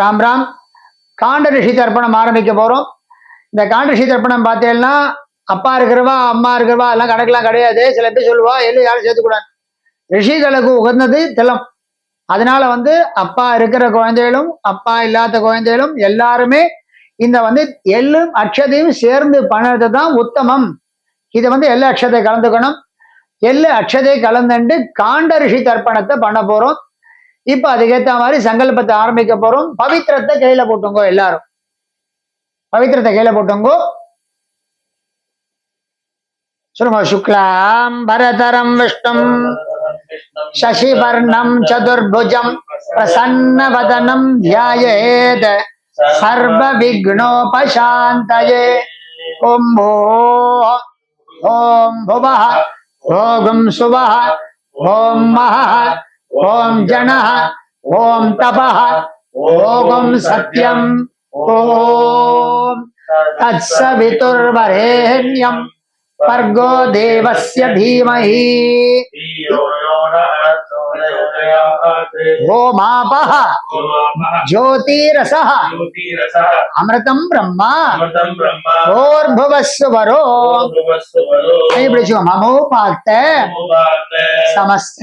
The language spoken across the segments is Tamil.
ராம் ராம். காண்ட ரிஷி தர்ப்பணம் ஆரம்பிக்க போறோம். இந்த காண்ட ரிஷி தர்ப்பணம் பார்த்தேன்னா அப்பா இருக்கிறவா அம்மா இருக்கிறவா எல்லாம் கணக்கெல்லாம் கிடையாது. சில பேர் சொல்லுவா எல்லாம் யாரும் சேர்த்துக்கூடாது. ரிஷிகளுக்கு உகந்தது திலம். அதனால வந்து அப்பா இருக்கிற குழந்தைகளும் அப்பா இல்லாத குழந்தைகளும் எல்லாருமே இந்த வந்து எள்ளும் அக்ஷதையும் சேர்ந்து பண்ணது தான் உத்தமம். இதை வந்து எள்ளு அக்ஷதை கலந்துக்கணும். எள்ளு அக்ஷதை கலந்துண்டு காண்ட ரிஷி தர்ப்பணத்தை பண்ண போறோம். இப்ப அதுக்கேற்ற மாதிரி சங்கல்பத்தை ஆரம்பிக்க போறோம். பவித்திரத்தை கையில போட்டுங்கோ எல்லாரும். பவித்திரத்தை கையில போட்டுங்கோ. சொல்லுங்க சுக்லாம் பரதரம் விஷ்ணும் சசிவர்ணம் சதுர்புஜம் பிரசன்ன வதனம் தியாயேத சர்வ விக்னோபாந்தயே ஓம் போ ஓம் புவ ஓகும் சுவ ஓம் மஹ ओम जन ओम तप ओम सत्यम। ओम। तत्सवितुर्वरेण्यम। पर्गो देवस्य धीमहि। गोमापः ज्योतिरसः అమృతం బ్రహ్మ ఓర్భువస్సువరో ఇప్పుడు మమోపాత్త సమస్త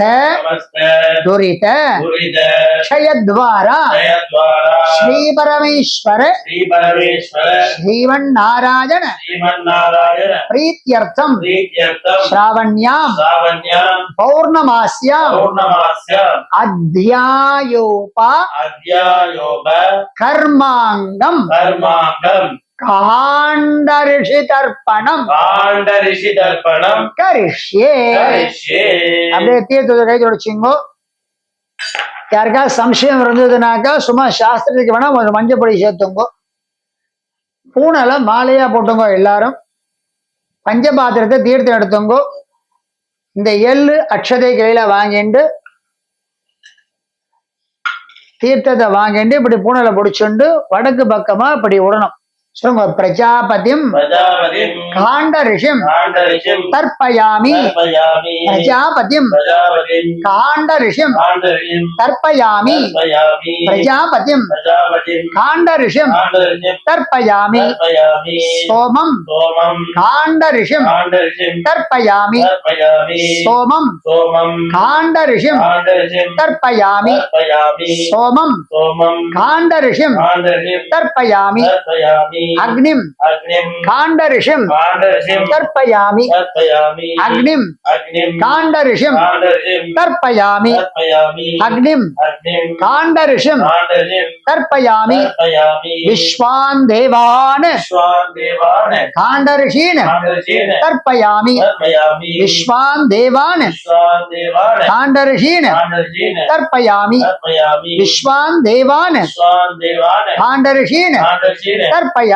దురిత క్షయద్వార శ్రీ పరమేశ్వర శ్రీమన్నారాయణ ప్రీత్యర్థం శ్రావణ్యాం పౌర్ణమాస్యాం அத்தியாயோப அத்தியாயோப கர்மாங்கம். கர்மாங்கம். காண்டரிஷி தர்ப்பணம். காண்டரிஷி கரிஷ்யே. அப்படியே தீர்த்தத்தை கை தொடச்சிங்கோ. யாருக்கா சம்சயம் இருந்ததுனாக்கா சும்மா சாஸ்திரத்துக்கு வேணா கொஞ்சம் மஞ்சப்பொடி சேர்த்துங்கோ. பூனெல மாலையா போட்டுங்கோ எல்லாரும். பஞ்சபாத்திரத்தை தீர்த்தம் எடுத்துங்கோ. இந்த எள்ளு அக்ஷதை கையில வாங்கிட்டு தீர்த்தத்தை வாங்கிண்டு இப்படி பூனலை பிடிச்சுண்டு வடக்கு பக்கமா இப்படி விடணும் சொல்லுங்க பிரஜாபதிம் காண்ட ரிஷிம் தர்ப்பயாமி. பிரஜாபதிம் காண்ட ரிஷிம் தர்ப்பயாமி. பிரஜாபதிம் காண்ட ரிஷிம் தர்ப்பயாமி. சோமம் காண்ட ரிஷிம் தர்ப்பயாமி. சோமம் காண்ட ரிஷிம் தர்ப்பயாமி. சோமம் காண்ட ரிஷிம் தர்ப்பயாமி. அக்னிம். காண்டரிஷிம். தர்ப்பயாமி அக்னிம். காண்டரிஷிம். தர்ப்பயாமி அக்னிம். காண்டரிஷிம். தர்ப்பயாமி விஸ்வான் தேவான் காண்டரிஷீன். தர்ப்பயாமி விஸ்வான் தேவான் காண்டரிஷீன். தர்ப்பயாமி விஸ்வான் தேவான் காண்டரிஷீன். தர்ப்பயாமி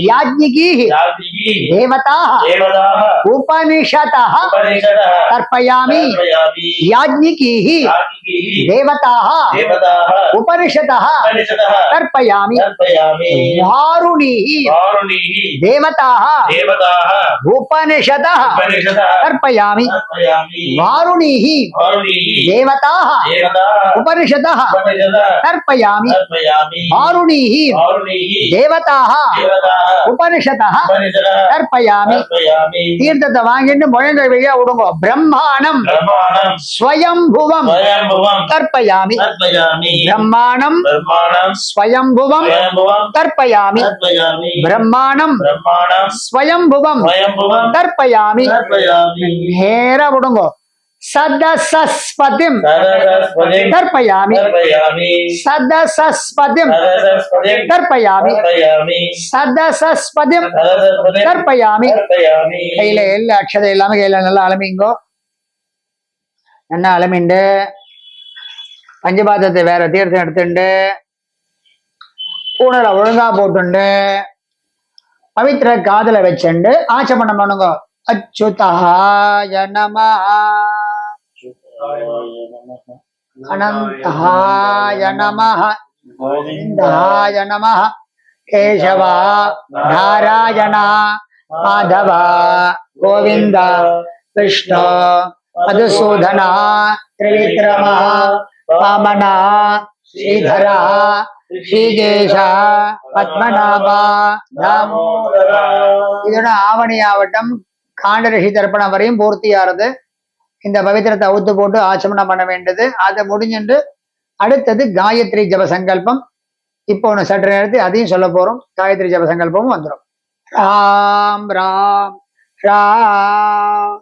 याज्ञिकी देवता उपनिषद तर्पयामि। याज्ञिकी। देवताः देवताः उपनिषतः उपनिषदः तर्पयामि तर्पयामि वारुणीः वारुणीः देवताः देवताः उपनिषदः उपनिषदः तर्पयामि तर्पयामि वारुणीः वारुणीः देवताः देवताः उपनिषदः उपनिषदः तर्पयामि तर्पयामि वारुणीः वारुणीः தேவதாக देवताः உபனிஷதः उपनिषदः தர்ப்பயாமி तर्पयामि தீர்த்தத்தை வாங்கிட்டு முழங்கை வழியா விடுங்க பிரம்மாணம் ब्रह्माणम् ஸ்வயம்புவம் சர்வம் தர்ப்பயாமி. பிரம்மாணம். ஸ்வயம்புவம். தர்ப்பயாமி. பிரம்மாணம். ஸ்வயம்புவம். தர்ப்பயாமி. நேர விடுங்கோ. சதசஸ்பதிம். தர்ப்பயாமி. சதசஸ்பதிம். தர்ப்பயாமி. சதசஸ்பதிம். தர்ப்பயாமி. கையில எல்லா அக்ஷதை எல்லாமே கையில நல்லா அலமிங்கோ நல்லா அலமிண்டு பஞ்சபாதத்தை வேற தீர்த்தம் எடுத்துண்டு பூனரை ஒழுங்கா போட்டுண்டு பவித்திர காதல வச்சுண்டு ஆச்சமணம் பண்ணுங்க. அச்சுதாய நம அனந்தாய நம கோவிந்தாய நம கேசவா நாராயணா மாதவா கோவிந்தா கிருஷ்ண மதுசூதனா திரிவிக்ரமா வாமனா ஸ்ரீதரா ஸ்ரீகேஷ பத்மநாபா தாமோ இதோட ஆவணி ஆவட்டம் காண்டரிஷி தர்ப்பணம் வரையும் பூர்த்தியாகிறது. இந்த பவித்திரத்தை அவுத்து போட்டு ஆச்சமனம் பண்ண வேண்டியது. அதை முடிஞ்சுட்டு அடுத்தது காயத்ரி ஜப சங்கல்பம். இப்போ ஒன்று சற்று நேரத்தில் அதையும் சொல்ல போறோம். காயத்ரி ஜப சங்கல்பமும் வந்துடும் ராம் ராம் ராம்.